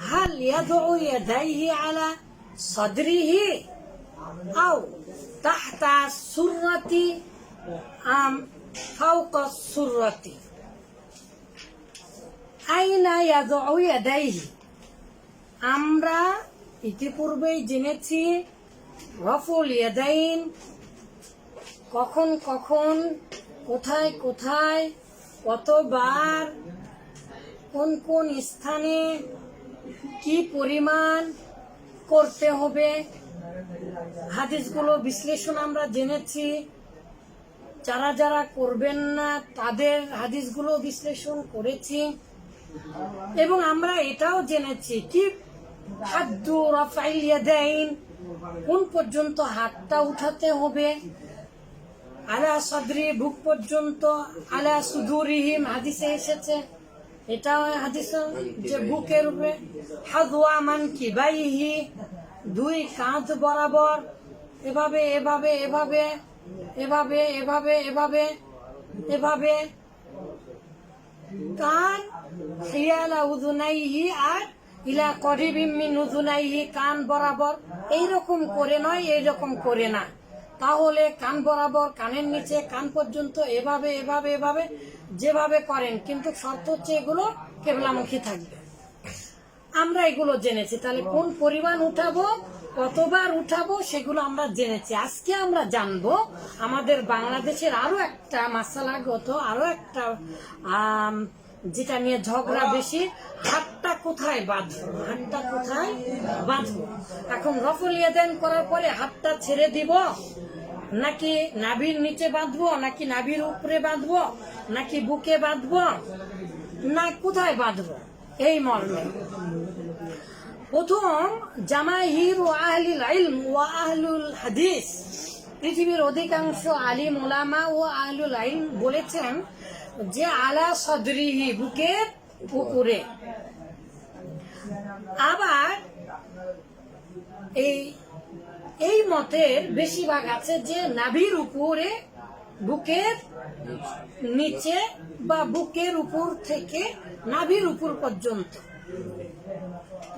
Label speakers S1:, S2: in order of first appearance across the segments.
S1: هل يضع يديه على صدره أو تحت السرة أم فوق السرة أين يضع يديه আমরা ইতিপূর্বেই জেনেছি রফুল ইয়াদাইন কখন কখন কোথায় কোথায় কতবার কোন কোন স্থানে কি পরিমাণ করতে হবে? হাদিসগুলো বিশ্লেষণ আমরা জেনেছি। যারা যারা করবেন না, তাদের হাদিসগুলো বিশ্লেষণ করেছি। এবং আমরা এটাও জেনেছি কি রাফাইল ইয়াদাইন, কোন পর্যন্ত হাতটা উঠাতে হবে? আলা সদরি, বুক পর্যন্ত, আলা সুদুরিহিম, হাদিসে এসেছে। এটা হাদিস যে বুকের উপরে হাদুয়া মান কি বাইহি দুই কাঁধ বরাবর, এভাবে এভাবে এভাবে এভাবে এভাবে এভাবে এভাবে। কান হিয়ালা উজুনাইহি আর ইলা করিবিম মিন উজুনাইহি কান বরাবর। এইরকম করে নয়, এইরকম করে না। তাহলে কান বরাবর কানের নিচে কান পর্যন্ত এভাবে এভাবে এভাবে যেভাবে করেন কিন্তু শর্ত হচ্ছে এগুলো কেবলামুখী থাকবে। আমরা এগুলো জেনেছি। তাহলে কোন পরিমাণ উঠাবো কতবার উঠাবো সেগুলো আমরা জেনেছি। আজকে আমরা জানব আমাদের বাংলাদেশের আরও একটা মাসালাগত আরও একটা যেটা নিয়ে ঝগড়া বেশি, হাতটা কোথায় বাঁধবো? হাতটা কোথায় বাঁধবো? এখন রফল ইয়াদান করার পরে হাতটা ছেড়ে দিব? নাকি নাভির নিচে বাঁধবো? নাকি নাভির উপরে বাঁধবো? নাকি বুকে বাঁধবো? না, কোথায় বাঁধবো? এই মর্মে। প্রথম, জামাহির ও আহলিল ইলম ও আহলুল হাদিস। পৃথিবীর অধিকাংশ আলিম ওলামা ও আহলুল ইলম বলেছেন যে আলা সদরিহি বুকের উপরে। আবার এই এই মতের বেশিরভাগ আছে যে নাভির উপরে, বুকের নিচে বা বুকের উপর থেকে নাভির উপর পর্যন্ত।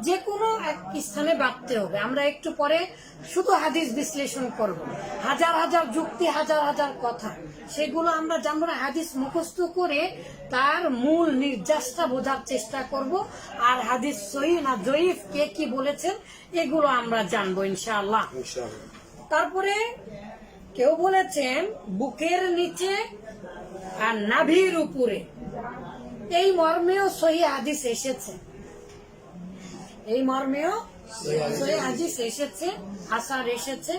S1: যে কোনো এক স্থানে বাঁধতে হবে। আমরা একটু পরে শুধু হাদিস বিশ্লেষণ করব। হাজার হাজার যুক্তি হাজার হাজার কথা সেগুলো আমরা জানব না। হাদিস মুখস্থ করে তার মূল নির্যাসটা বোঝার চেষ্টা করব। আর হাদিস সহি না জয়ীফ কে কি বলেছেন এগুলো আমরা জানব ইনশাআল্লাহ। তারপরে কেউ বলেছেন বুকের নিচে আর নাভির উপরে। এই মর্মেও সহি হাদিস এসেছে। এই মর্মেও হাদিস এসেছে, আসার এসেছে।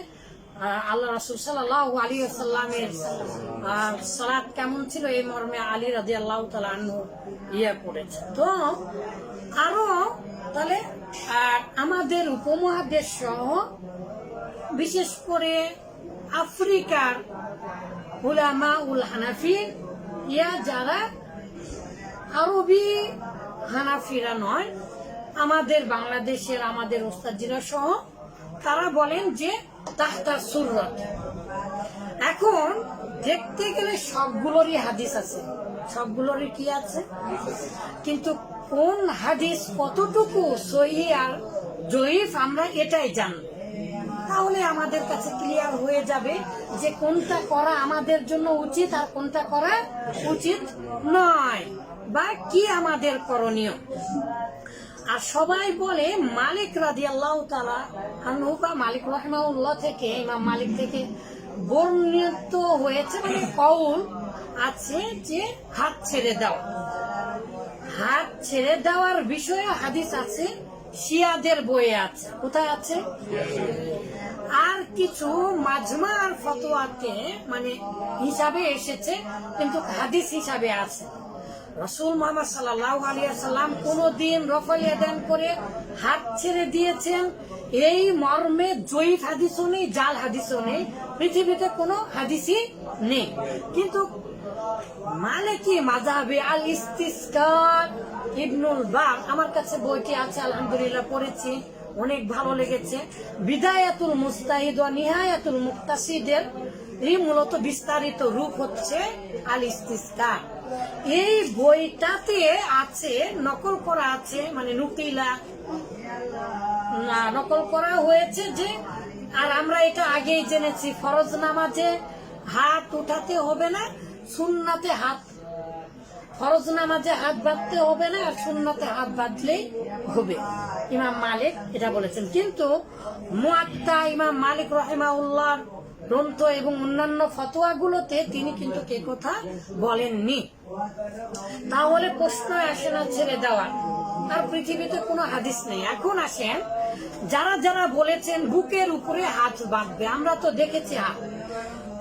S1: আল্লাহ রাসুল সাল্লাহ আলী সাল্লামের সালাদ কেমন ছিল? এই মর্মে আলী রাজি আল্লাহ তালু ইয়ে করেছে তো আরও তাহলে আমাদের উপমহাদেশ সহ বিশেষ করে আফ্রিকার উলামা উল হানাফি, ইয়া যারা আরবি হানাফিরা নয় আমাদের বাংলাদেশের আমাদের ওস্তাদিরা সহ তারা বলেন যে তাহতা সুরত এখন দেখতে গেলে সবগুলোরই হাদিস আছে। সবগুলোরই কি আছে? কিন্তু কোন হাদিস কতটুকু সহি আর জয়ীফ আমরা এটাই জানব তাহলে আমাদের কাছে ক্লিয়ার হয়ে যাবে যে কোনটা করা আমাদের জন্য উচিত আর কোনটা করা উচিত নয় বা কি আমাদের করণীয়। আর সবাই বলে মালিক রাজি আল্লাহ তালা মালিক রহমাউল্লাহ থেকে, ইমাম মালিক থেকে বর্ণিত হয়েছে মানে কৌল আছে যে হাত ছেড়ে দাও। হাত ছেড়ে দেওয়ার বিষয়ে হাদিস আছে, শিয়াদের বইয়ে আছে। কোথায় আছে? আর কিছু মাজমার ফতোয়াতে মানে হিসাবে এসেছে, কিন্তু হাদিস হিসাবে আছে। রসুল মোহাম্মদ সাল্লাহ আলিয়া সাল্লাম কোনদিন রফল এদান করে হাত ছেড়ে দিয়েছেন। এই মর্মে জয়ীফ হাদিসও নেই, জাল হাদিসও নেই, পৃথিবীতে কোনো হাদিসই নেই। কিন্তু মালিকি মাজাবে আল ইস্তিস্কার ইবনুল বাগ আমার কাছে বইটি আছে, আলহামদুলিল্লাহ পড়েছি, অনেক ভালো লেগেছে। বিদায়াতুল মুস্তাহিদ ও নিহায়াতুল মুক্তাসিদের এই মূলত বিস্তারিত রূপ হচ্ছে আল ইস্তিস্কার এই বইটাতে আছে, নকল করা আছে মানে নুকিলা। না, নকল করা হয়েছে যে, আর আমরা এটা আগেই জেনেছি, ফরজ নামাজে হাত উঠাতে হবে না, সুন্নাতে হাত। ফরজ নামাজে হাত বাঁধতে হবে না, আর সুন্নাতে হাত বাঁধলেই হবে। ইমাম মালিক এটা বলেছেন। কিন্তু মুয়াত্তা ইমাম মালিক রহেমাউল্লাহ গ্রন্থ এবং অন্যান্য ফতোয়াগুলোতে তিনি কিন্তু কে কথা বলেননি তাহলে প্রশ্ন আসে না ছেড়ে দেওয়ার আর পৃথিবীতে কোনো হাদিস নেই এখন আসেন যারা যারা বলেছেন বুকের উপরে হাত বাঁধবে আমরা তো দেখেছি হাত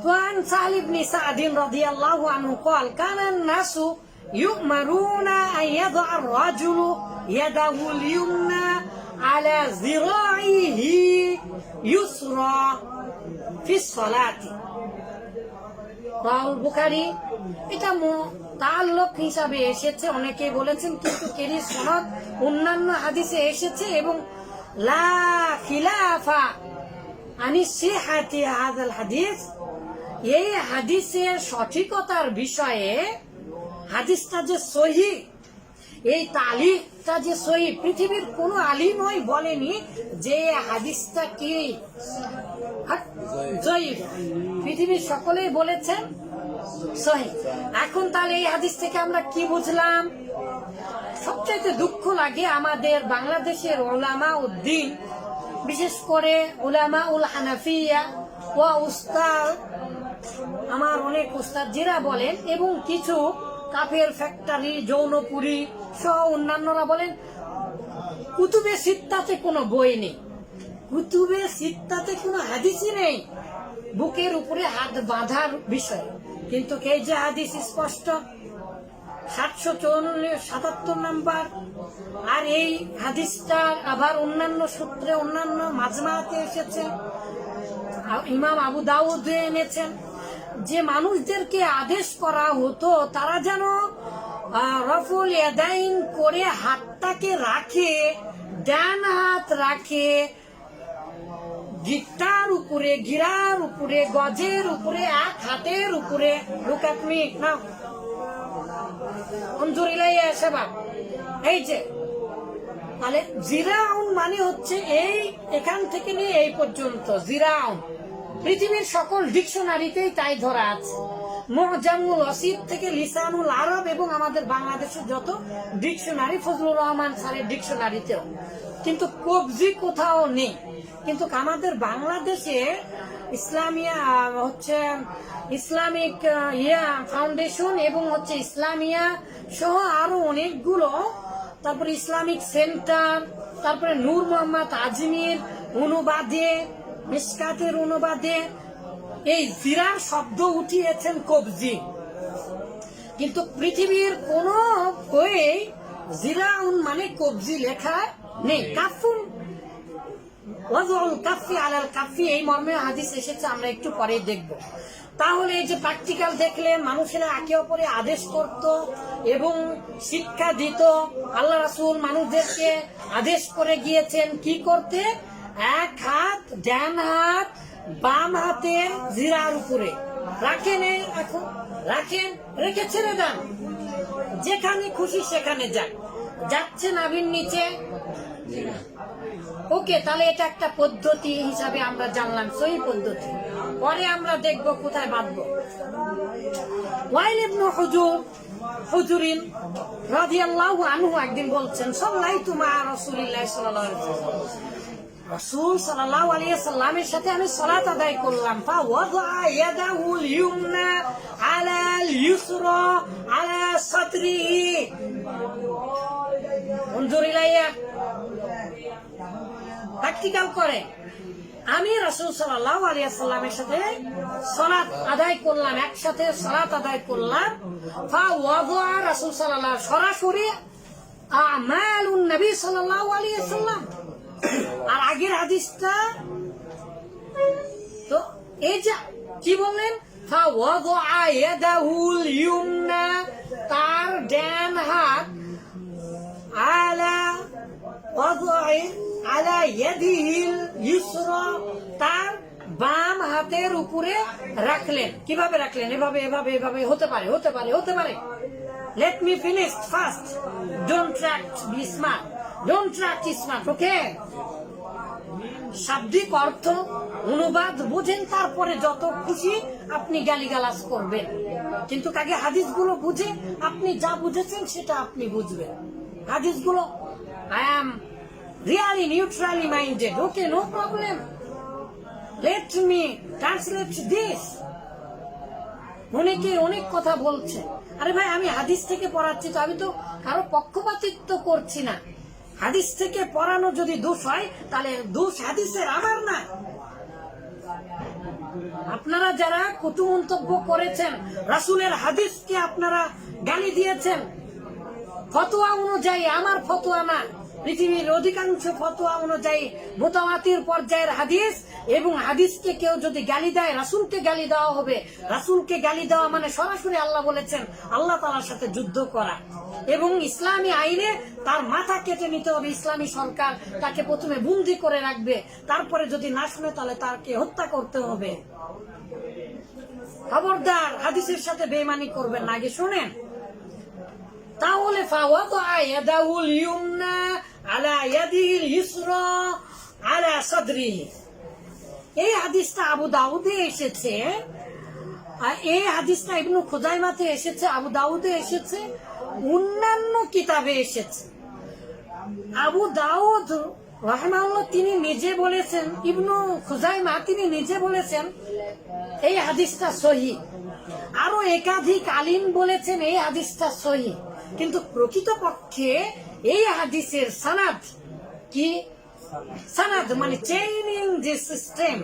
S1: وعن سهل بن سعد رضي الله عنه قال كان الناس يؤمرون أن يضع الرجل يده اليمنى على ذراعه يسرى ফিস সলাতি। রাহুল বুখারি, এটা তার লোক হিসাবে এসেছে অনেকে বলেছেন, কিন্তু কেরি সনদ অন্যান্য হাদিসে এসেছে এবং লা খিলাফা আনি সে হাতি হাদাল হাদিস। এই হাদিসের সঠিকতার বিষয়ে হাদিসটা যে সহি, এই তালিকটা যে সহি, পৃথিবীর কোনো আলিময় বলেনি যে হাদিসটা কি। পৃথিবীর সকলেই বলেছেন, সহি। এখন তাহলে এই হাদিস থেকে আমরা কি বুঝলাম? সবচাইতে দুঃখ লাগে আমাদের বাংলাদেশের ওলামা উদ্দিন বিশেষ করে ওলামা উল হানাফিয়া ও উস্তাদ, আমার অনেক উস্তাদ জিরা বলেন, এবং কিছু কাফের ফ্যাক্টরি, যৌনপুরী সহ অন্যান্যরা বলেন, কুতুবে সিত্তাতে কোনো বই নেই। কুতুবে সিত্তাতে কোনো হাদিসই নেই। বুকের উপরে হাত বাঁধার বিষয়। কিন্তু কে যে হাদিস স্পষ্ট, সাতশো চৌন্ন সাতাত্তর নাম্বার, আর এই হাদিসটার আবার অন্যান্য সূত্রে, অন্যান্য মাজমাতে এসেছে। ইমাম আবু দাউদ এনেছেন। যে মানুষদেরকে আদেশ করা হতো, তারা যেন রফুল এদাইন করে হাতটাকে রাখে, ডান হাত রাখে গিটার উপরে, গিরার উপরে, গজের উপরে, এক হাতের উপরে। লুক অ্যাট মি নাও অঞ্জুরি লাইয়া সেবা। এই যে, তাহলে জিরাউন মানে হচ্ছে এই, এখান থেকে নিয়ে এই পর্যন্ত, জিরাউন। পৃথিবীর সকল ডিকশনারিতেই তাই ধরা আছে। মোহজামুল অসিদ থেকে লিসানুল আরব এবং আমাদের বাংলাদেশের যত ডিকশনারি, ফজলুর রহমান স্যারের ডিকশনারিতেও। কিন্তু কবজি কোথাও নেই। কিন্তু আমাদের বাংলাদেশে ইসলামিয়া, হচ্ছে ইসলামিক ইয়া ফাউন্ডেশন এবং হচ্ছে ইসলামিয়া সহ আরও অনেকগুলো, তারপরে ইসলামিক সেন্টার, তারপরে নূর মোহাম্মদ আজমির অনুবাদে, মিসকাতের অনুবাদে এই জিরার শব্দ উঠিয়েছেন কবজি। কিন্তু পৃথিবীর কোন বইয়ে জিরাউন মানে কবজি লেখা নেই, কাফুন। কাফি আলাল কাফি এই মর্মে হাদিস এসেছে, আমরা একটু পরে দেখব। তাহলে এই যে প্র্যাকটিক্যাল দেখলেন মানুষেরা একে অপরে আদেশ করত এবং শিক্ষা দিত। আল্লাহ রাসূল মানুষদেরকে আদেশ করে গিয়েছেন কি করতে? এক হাত, ডান হাত, বাম হাতের জিরার উপরে। রাখেন এখন, রাখেন রেখে ছেড়ে দেন। যেখানে খুশি সেখানে যান। যাচ্ছে নাভির নিচে ওকে তাহলে এটা একটা পদ্ধতি হিসাবে আমরা জানলাম সহি পদ্ধতি পরে আমরা দেখব কোথায় বাঁধব ওয়াইল ইবনু হুজুর হুজুরিন রাদিয়াল্লাহু আনহু একদিন বলছেন সাল্লাইতু মা রাসূলিল্লাহ সাল্লাল্লাহু আলাইহি ওয়াসাল্লাম রাসূল সাল্লাল্লাহু আলাইহি সাল্লামের সাথে আমি সালাত আদায় করলাম ফা ওয়াদা ইয়াদাহুল ইউমনা আলাল ইউসরা আলা সাদরিহি انظر ইলাইয়া প্র্যাকটিক্যাল করে। আমি রাসুল সাল্লাহ সাথে সলাৎ আদায় করলাম, একসাথে সলাৎ আদায় করলাম। রাসুল সাল্লাহ সরাসরি আর আগের হাদিসটা তো এই যে কি বললেন? তার ড্যান হাত আলা ইয়াদিহিল ইউসরা, তার বাম হাতের উপরে রাখলেন। কীভাবে রাখলেন? এভাবে এভাবে এভাবে হতে পারে হতে পারে হতে পারে। Let me finish first don't tract be smart don't tract smart okay শাব্দিক অর্থ, অনুবাদ বুঝেন, তারপরে যত খুশি আপনি গালিগালাজ করবেন। কিন্তু কাকে হাদিসগুলো বুঝে আপনি যা বুঝেছেন সেটা আপনি বুঝবেন। হাদিসগুলো I am really neutrally minded okay no problem let me translate this অনেকে অনেক কথা বলছে। আরে ভাই, আমি হাদিস থেকে পড়াচ্ছি তো, আমি তো কারও পক্ষপাতিত্ব করছি না। হাদিস থেকে পড়ানো যদি দোষ হয়, তাহলে দোষ হাদিসের, আমার না। আপনারা যারা কটু মন্তব্য করেছেন, রাসুলের হাদিসকে আপনারা গালি দিয়েছেন ফতোয়া অনুযায়ী, আমার ফতোয়া না। পৃথিবীর অধিকাংশ ফতোয়া অনুযায়ী মোতাবাতির পর্যায়ের হাদিস এবং হাদিসকে কেউ যদি গালি দেয়, রাসুলকে গালি দেওয়া হবে। রাসুলকে গালি দেওয়া মানে সরাসরি আল্লাহ বলেছেন, আল্লাহ তালার সাথে যুদ্ধ করা। এবং ইসলামী আইনে তার মাথা কেটে নিতে হবে, ইসলামী সরকার তাকে প্রথমে বন্দি করে রাখবে, তারপরে যদি না শুনে তাহলে তাকে হত্যা করতে হবে। খবরদার, হাদিসের সাথে বেমানি করবেন আগে শুনেন। তাহলে ফাওয়াদা ইয়াদাহুল ইউমনা আলা ইয়াদিহিল ইসরা আলা সাদরিহি এই হাদিসটা আবু দাউদে এসেছে। আর এই হাদিসটা ইবনু খুজাইমাতে এসেছে, আবু দাউদে এসেছে, অন্যান্য কিতাবে এসেছে। আবু দাউদ রহমাউল্লাহ তিনি নিজে বলেছেন, ইবনু খুজাইমা তিনি নিজে বলেছেন, এই হাদিসটা সহি। আরও একাধিক আলিম বলেছেন এই হাদিসটা সহি। কিন্তু প্রকৃতপক্ষে এই হাদিসের সানাদ কি? সানাদ মানে চেইনিং যে সিস্টেম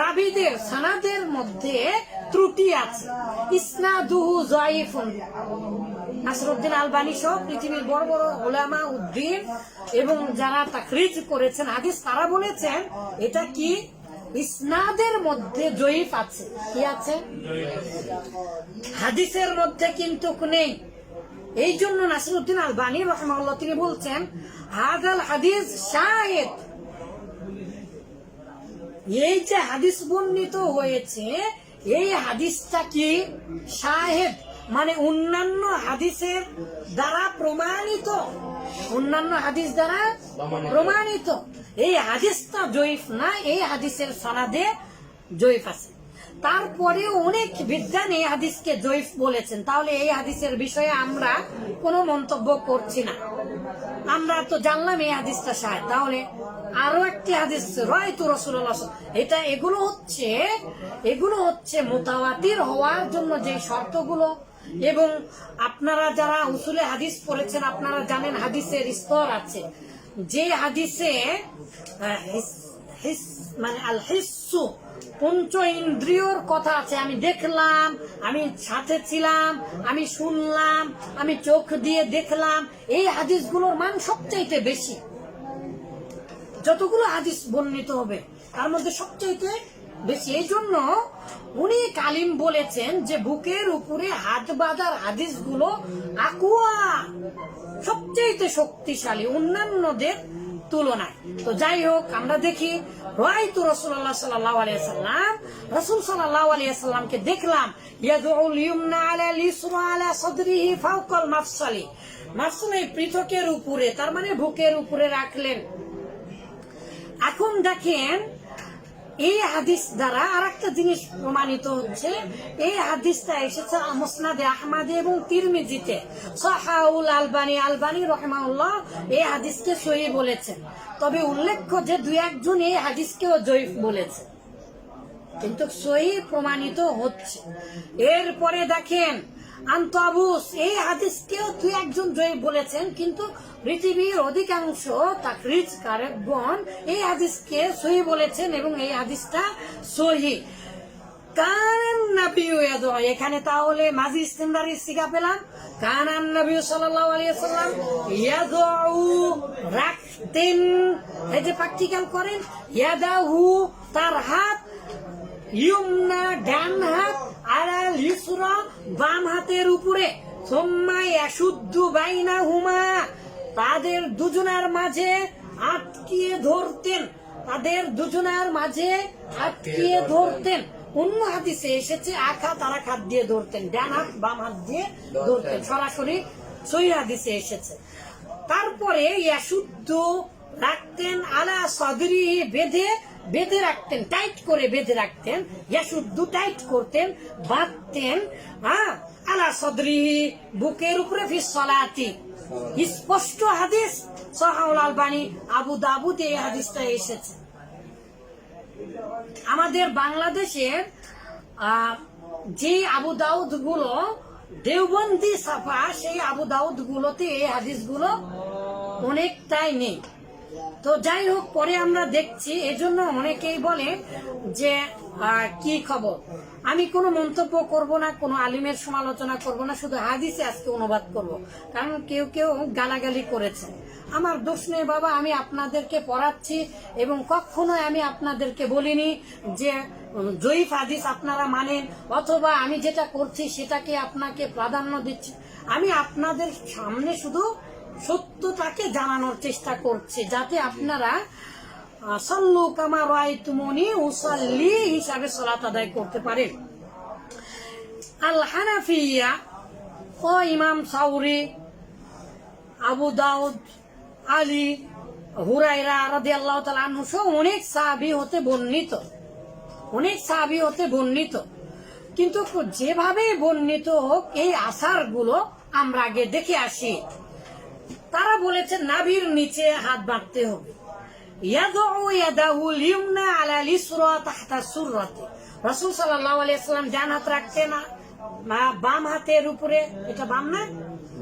S1: রাবিদের, সানাদের মধ্যে ত্রুটি আছে। ইসনাদুহু জয়ীফুন নাসরুদ্দিন আলবানি সহ পৃথিবীর বড় বড় ওলামা উদ্দিন এবং যারা তাকরিজ করেছেন, হাদিস তারা বলেছেন, এটা কি? ইসনাদের মধ্যে জয়ীফ আছে। কি আছে? হাদিসের মধ্যে কিন্তু নেই। এই জন্য নাসিরুদ্দিন আলবানী রহমাল্লাহ তিনি বলছেন হাদাল হাদিস শাহেদ এই যে হাদিস বর্ণিত হয়েছে এই হাদিসটা কি শাহেদ মানে অন্যান্য হাদিসের দ্বারা প্রমাণিত? অন্যান্য হাদিস দ্বারা প্রমাণিত। এই হাদিসটা জয়ীফ না এই হাদিসের সনাদে জয়ীফ আছে। তারপরে অনেক বিজ্ঞান এই হাদিসকে জয়ীফ বলেছেন। তাহলে এই হাদিসের বিষয়ে আমরা কোনো মন্তব্য করছি না। আমরা তো জানলাম এই হাদিসটা সাহেব তাহলে আরও একটি হাদিস রয় তো রসুল্লাহ এটা এগুলো হচ্ছে এগুলো হচ্ছে মোতাবাতির হওয়ার জন্য যে শর্তগুলো এবং আপনারা যারা উসুলে হাদিস পড়েছেন, আপনারা জানেন হাদিসের স্তর আছে। যে হাদিসে মানে আল হিসু, পঞ্চ ইন্দ্রিয়র কথা আছে। আমি দেখলাম, আমি সাথে ছিলাম, আমি শুনলাম, আমি চোখ দিয়ে দেখলাম। এই হাদিসগুলোর মান সবচাইতে বেশি। যতগুলো হাদিস বর্ণিত হবে, তার মধ্যে সবচাইতে বেশি। এই জন্য উনি কালিম বলেছেন যে, বুকের উপরে হাত বাঁধার হাদিসগুলো আকুয়া, সবচাইতে শক্তিশালী। অন্যান্যদের তুলনায়। তো যাই হোক আমরা দেখি, রাইতু রসুল্লাহ সাল্লাহ আলিয়াল্লাম রসুল সাল্লাহ আলিয়াল্লামকে দেখলাম ইয়াদুল ইউমনা আলা লিসরা আলা সদরিহি ফাওকাল মাফসালি। মাফসালি পৃথকের উপরে, তার মানে বুকের উপরে রাখলেন। এখন দেখেন এই হাদিস দ্বারা আর একটা জিনিস প্রমাণিত হচ্ছে, এই হাদিসটা এসেছে মুসনাদে আহমাদে এবং তিরমিজিতে। সাহাউল আলবানি আলবানি রহমাউল্লাহ এই হাদিসকে সহি বলেছেন। তবে উল্লেখ্য যে দুই একজন এই হাদিসকেও জয়ীফ বলেছে। কিন্তু সহি প্রমাণিত হচ্ছে। এরপরে দেখেন আন্তবুস এই হাদিসকেও তুই একজন জয়ী বলেছেন, কিন্তু পৃথিবীর অধিকাংশ তাকরিজ কারকগণ এই হাদিসকে সহি বলেছেন এবং এই হাদিসটা সহি। কানান নবী ইয়াদু এখানে তাহলে মাঝি ইস্তেমদারি শিখা পেলাম। কানান নবী সাল্লাল্লাহু আলাইহি সাল্লাম ইয়াদু রাখতেন। এই যে প্র্যাকটিক্যাল করেন, ইয়াদাহু তার হাত, ইউমনা ডান হাত আলাল ইসরা বাম হাতের উপরে। সোম্মাই অশুদ্ধ বাইনা হুমা তাদের দুজনার মাঝে আটকিয়ে ধরতেন। তাদের দুজনার মাঝে আটকিয়ে ধরতেন। অন্য হাদিসে এসেছে আর এক হাত দিয়ে ধরতেন। ডান হাত বাম হাত দিয়ে ধরতেন। সরাসরি সহি হাদিসে এসেছে। তারপরে ইয়াসুদ্ধ রাখতেন, আলা সদরি বেঁধে বেঁধে রাখতেন টাইট করে বেঁধে রাখতেন ইয়াসুদ্ধ টাইট করতেন, বাঁধতেন হ্যাঁ? আলা সদরি বুকের উপরে ফিস সলাতি। স্পষ্ট হাদিস সহাউল আলবানি আবু দাবুদ এই হাদিসটা এসেছে। আমাদের বাংলাদেশের যে আবু দাউদগুলো দেওবন্দি সাফা, সেই আবু দাউদ গুলোতে এই হাদিসগুলো অনেকটাই নেই। তো যাই হোক, পরে আমরা দেখছি। এজন্য অনেকেই বলে যে কি খবর? আমি কোনো মন্তব্য করব না, কোনো আলিমের সমালোচনা করব না, শুধু হাদিসে আজকে অনুবাদ করব। কারণ কেউ কেউ গালাগালি করেছে। আমার দোষ নেই বাবা, আমি আপনাদেরকে পড়াচ্ছি এবং কখনো আমি আপনাদেরকে বলিনি যে জয়ীফ হাদিস আপনারা মানেন, অথবা আমি যেটা করছি সেটাকে আপনাকে প্রাধান্য দিচ্ছি। আমি আপনাদের সামনে শুধু সত্যটাকে জানানোর চেষ্টা করছি যাতে আপনারা সল্লু কামা রায় তুমনি উসাল্লি হিসাবে সলাত আদায় করতে পারেন। আল হানাফিয়া ও ইমাম সাউরি, আবু দাউদ, আলী হুরাইরা রাদি আল্লাহ তালু অনেক সাহাবি হতে বর্ণিত। অনেক সাহাবি হতে বর্ণিত। কিন্তু যেভাবে বর্ণিত হোক, এই আসারগুলো আমরা আগে দেখে আসি। তারা বলেছে নাভির নিচে হাত বাঁধতে হবে। রাসূল হাত রাখতেন না বাম হাতের উপরে, এটা বাম না?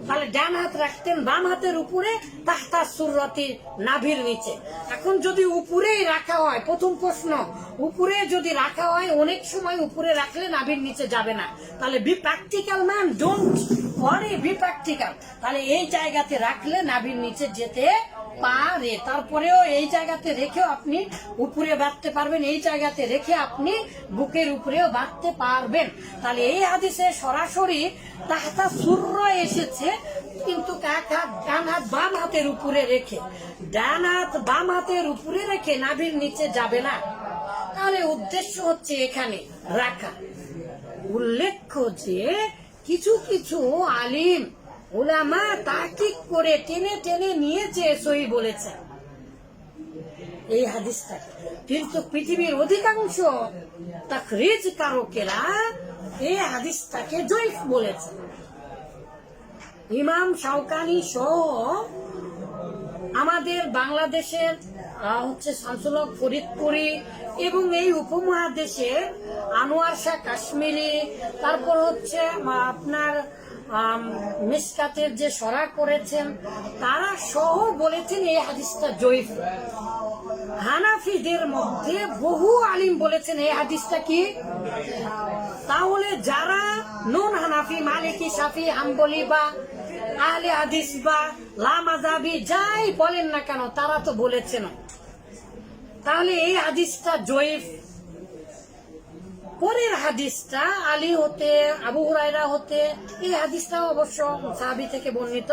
S1: তাহলে হাত রাখতেন বাম হাতের উপরে নাভির নিচে। এখন যদি উপরেই রাখা হয়, প্রথম প্রশ্ন, উপরে যদি রাখা হয়, অনেক সময় উপরে রাখলে নাভির নিচে যাবে না। তাহলে be practical man don't be practical তাহলে এই জায়গাতে রাখলে নাভির নিচে যেতে পারে। তারপরেও এই জায়গাতে রেখেও আপনি উপরে বাঁধতে পারবেন, এই জায়গাতে রেখে আপনি বুকের উপরেও বাঁধতে পারবেন। তাহলে এই হাদিসে সরাসরি তাহতা সূর্য এসেছে, কিন্তু এক হাত, ডান হাত, বাম হাতের উপরে রেখে। ডান হাত, বাম হাতের উপরে রেখে নাভির নিচে যাবে না। তাহলে উদ্দেশ্য হচ্ছে এখানে রাখা। উল্লেখ্য যে কিছু কিছু আলিম ওলামা তাকিক করে টেনে টেনে নিয়েছে সই বলেছে। এই হাদিসটা কিন্তু পৃথিবীর অধিকাংশ তাকরিজ কারকেরা এই হাদিসটাকে জয়ীফ বলেছে। ইমাম শাওকানি সহ আমাদের বাংলাদেশের হচ্ছে শামসুলক ফরিদপুরি এবং এই উপমহাদেশে আনোয়ার শাহ কাশ্মীরি, তারপর হচ্ছে আপনার মিসকাতের যে সরা করেছেন, তারা সহ বলেছেন এই হাদিসটা জয়ীফ। হানাফিদের মধ্যে বহু আলিম বলেছেন এই হাদিসটা কি? তাহলে যারা নুন হানাফি মালিকি সাফি হাম্বলি বা আহলে হাদিস বা লামাজাবি যাই বলেন না কেন, তারা তো বলেছেন তাহলে এই হাদিসটা জয়ীফ। পরের হাদিসটা আলী হতে, আবু হুরাইরা হতে, এই হাদিসটা অবশ্য সাহাবি থেকে বর্ণিত।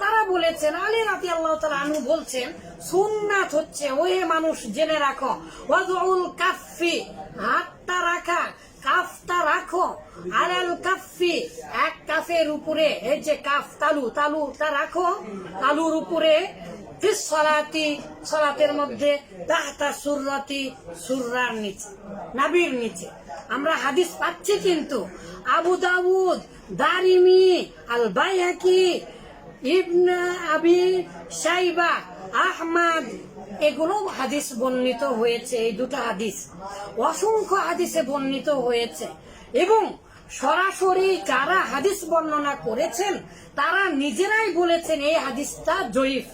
S1: তারা বলেছেন, আলী রাতি আল্লাহ আনু বলছেন, সুন্নাত হচ্ছে, ওহে মানুষ, জেনে রাখো কাফি হাতটা রাখা কাফটা রাখো আলাল কাফি, এক কাফের উপরে, এই যে কাফ তালু, তালুটা রাখো, তালুর উপরে সলাতি, সলাতের মধ্যে, তাহতা সুররাতি, সুররার নিচে, নাবির নিচে। আমরা হাদিস পাচ্ছি কিন্তু, আবু দাউদ, দারিমি আল বাইহাকি ইবনা আবি সাইবা আহমদ এগুলো হাদিস বর্ণিত হয়েছে, এই দুটো হাদিস। অসংখ্য হাদিসে বর্ণিত হয়েছে। এবং সরাসরি যারা হাদিস বর্ণনা করেছেন, তারা নিজেরাই বলেছেন এই হাদিসটা জয়ীফ।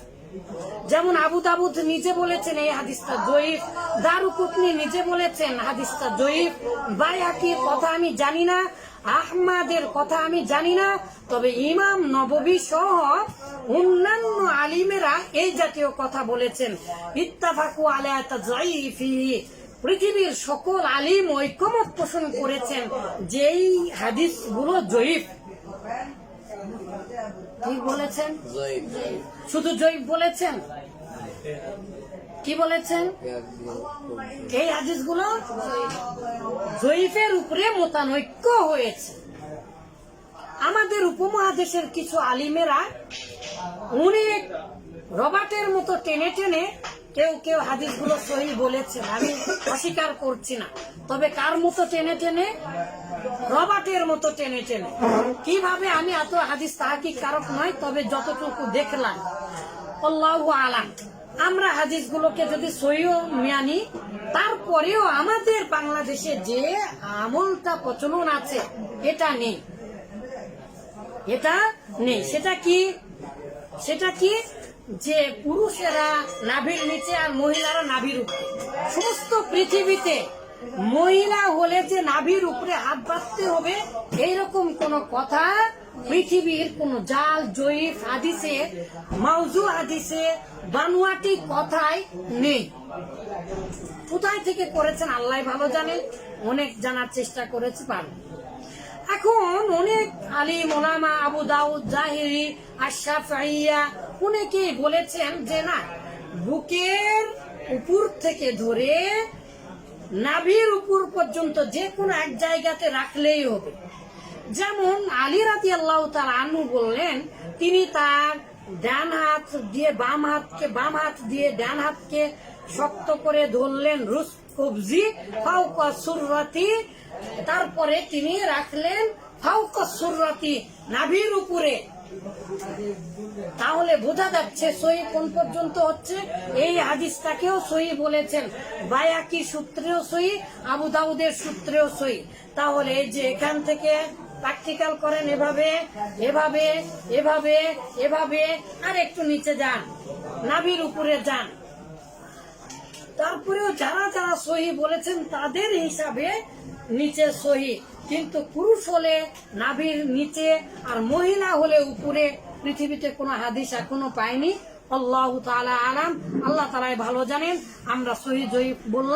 S1: যেমন আবু দাবুদ নিজে বলেছেন এই হাদিসটা জয়ীফ, দারুকুতনি নিজে বলেছেন হাদিসটা জয়ীফ বাইহাকির কথা আমি জানি না, আহমাদের কথা আমি জানি না, তবে ইমাম নববী সহ অন্যান্য আলিমেরা এই জাতীয় কথা বলেছেন। ইত্তাফাকু আলায়াত জয়ীফি পৃথিবীর সকল আলিম ঐক্যমত পোষণ করেছেন যেই এই হাদিসগুলো জয়ীফ। ঠিক বলেছেন? শুধু জয়ীফ বলেছেন? কি বলেছেন? এই হাদিসগুলো জয়ীফের উপরে মতানৈক্য হয়েছে। আমাদের উপমহাদেশের কিছু আলিমেরা অনেক রবার্টের মতো টেনে টেনে কেউ কেউ হাদিসগুলো সহি বলেছেন, আমি অস্বীকার করছি না। তবে কার মতো টেনে টেনে? রবার্টের মতো টেনে টেনে। কীভাবে আমি এত হাদিস তাহাকি কারক নয়, তবে যতটুকু দেখলাম। আল্লাহু আলাম। আমরা হাদিসগুলোকে যদি সহিও মানি, তারপরেও আমাদের বাংলাদেশে যে আমলটা প্রচলন আছে, এটা নেই। এটা নেই। সেটা কি? সেটা কি? যে পুরুষেরা নাভির নিচে আর মহিলারা নাভির উপরে। সমস্ত পৃথিবীতে মহিলা হলে যে নাভির উপরে হাত বাঁধতে হবে, এইরকম কোন কথা পৃথিবীর কোন জাল, জয়ীফ হাদিসে, মাউজু হাদিসে, বানুয়াটি কথায় নেই। কোথায় থেকে করেছেন আল্লাহ ভালো জানেন, অনেক জানার চেষ্টা করেছে পারেন এখন অনেক আলিম ওলামা আবু দাউদ, জাহিরি আশাফাইয়া অনেকেই বলেছেন যে না, বুকের উপর থেকে ধরে নাভির উপর পর্যন্ত যে কোনো এক জায়গাতে রাখলেই হবে। যেমন আলী রাতি আল্লাহ তার আনু বললেন, তিনি তার ডান হাত দিয়ে বাম হাতকে, বাম হাত দিয়ে ডান হাতকে শক্ত করে ধরলেন, রুস কবজি ফাউকা সুররাতি, তারপরে তিনি রাখলেন ফাউকা সুররাতি নাভির উপরে। তাহলে বোঝা যাচ্ছে সহি কোন পর্যন্ত হচ্ছে? এই হাদিসটাকেও সহি বলেছেন। বায়াকি সূত্রেও সহি আবু দাউদের সূত্রেও সহি তাহলে যে এখান থেকে প্র্যাকটিক্যাল করেন এভাবে এভাবে এভাবে এভাবে, আর একটু নিচে যান, নাভির উপরে যান। তারপরেও যারা যারা সহি বলেছেন, তাদের হিসাবে নিচে সহি। কিন্তু পুরুষ হলে নাভির নিচে আর মহিলা হলে উপরে, পৃথিবীতে কোনো হাদিস এখনও পায়নি আল্লাহ তালা আলাম। আল্লাহ তালাই ভালো জানেন। আমরা সহি জয়ী বললাম।